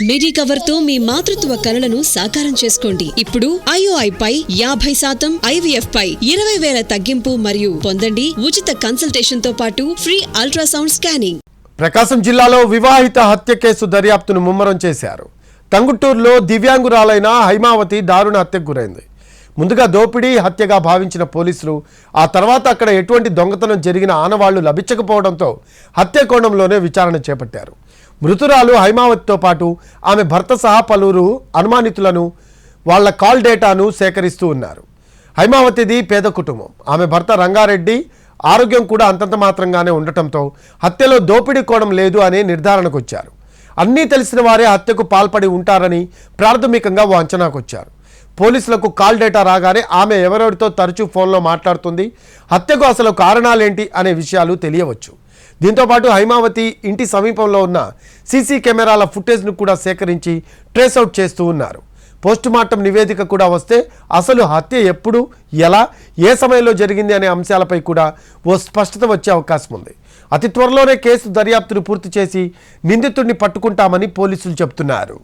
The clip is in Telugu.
మిడి కవర్తో మీ మాతృత్వ కలలను సాకారం చేసుకోండి. ఇప్పుడు ఐఓఐ పై యాభై శాతం ఐవీఎఫ్ పై ఇరవై వేల తగ్గింపు మరియు పొందండి ఉచిత కన్సల్టేషన్తో పాటు ఫ్రీ అల్ట్రాసౌండ్ స్కానింగ్ ప్రకాశం జిల్లాలో వివాహిత హత్య కేసు దర్యాప్తును ముమ్మరం చేశారు. టంగుటూరులో దివ్యాంగురాలైన హైమావతి దారుణ హత్యకు గురైంది. ముందుగా దోపిడీ హత్యగా భావించిన పోలీసులు ఆ తర్వాత అక్కడ ఎటువంటి దొంగతనం జరిగిన ఆనవాళ్ళు లభించకపోవడంతో హత్య కోణంలోనే విచారణ చేపట్టారు. మృతురాలు హైమావతితో పాటు ఆమె భర్త సహా పలువురు అనుమానితులను వాళ్ళ కాల్ డేటాను సేకరిస్తూ ఉన్నారు. హైమావతిది పేద కుటుంబం. ఆమె భర్త రంగారెడ్డి ఆరోగ్యం కూడా అంతంత మాత్రంగానే ఉండటంతో హత్యలో దోపిడీ కోణం లేదు అనే నిర్ధారణకు వచ్చారు అన్నీ తెలిసిన వారే హత్యకు పాల్పడి ఉంటారని ప్రాథమికంగా ఓ అంచనాకొచ్చారు. పోలీసులకు కాల్ డేటా రాగానే ఆమె ఎవరెవరితో తరచూ ఫోన్లో మాట్లాడుతుంది హత్యకు అసలు కారణాలేంటి అనే విషయాలు తెలియవచ్చు. దీంతోపాటు హైమావతి ఇంటి సమీపంలో ఉన్న సీసీ కెమెరాల ఫుటేజ్ను కూడా సేకరించి ట్రేస్అవుట్ చేస్తూ ఉన్నారు. పోస్టుమార్టం నివేదిక కూడా వస్తే అసలు హత్య ఎప్పుడు ఎలా ఏ సమయంలో జరిగింది అనే అంశాలపై కూడా ఓ స్పష్టత వచ్చే అవకాశం ఉంది. అతి త్వరలోనే కేసు దర్యాప్తును పూర్తి చేసి నిందితుడిని పట్టుకుంటామని పోలీసులు చెబుతున్నారు.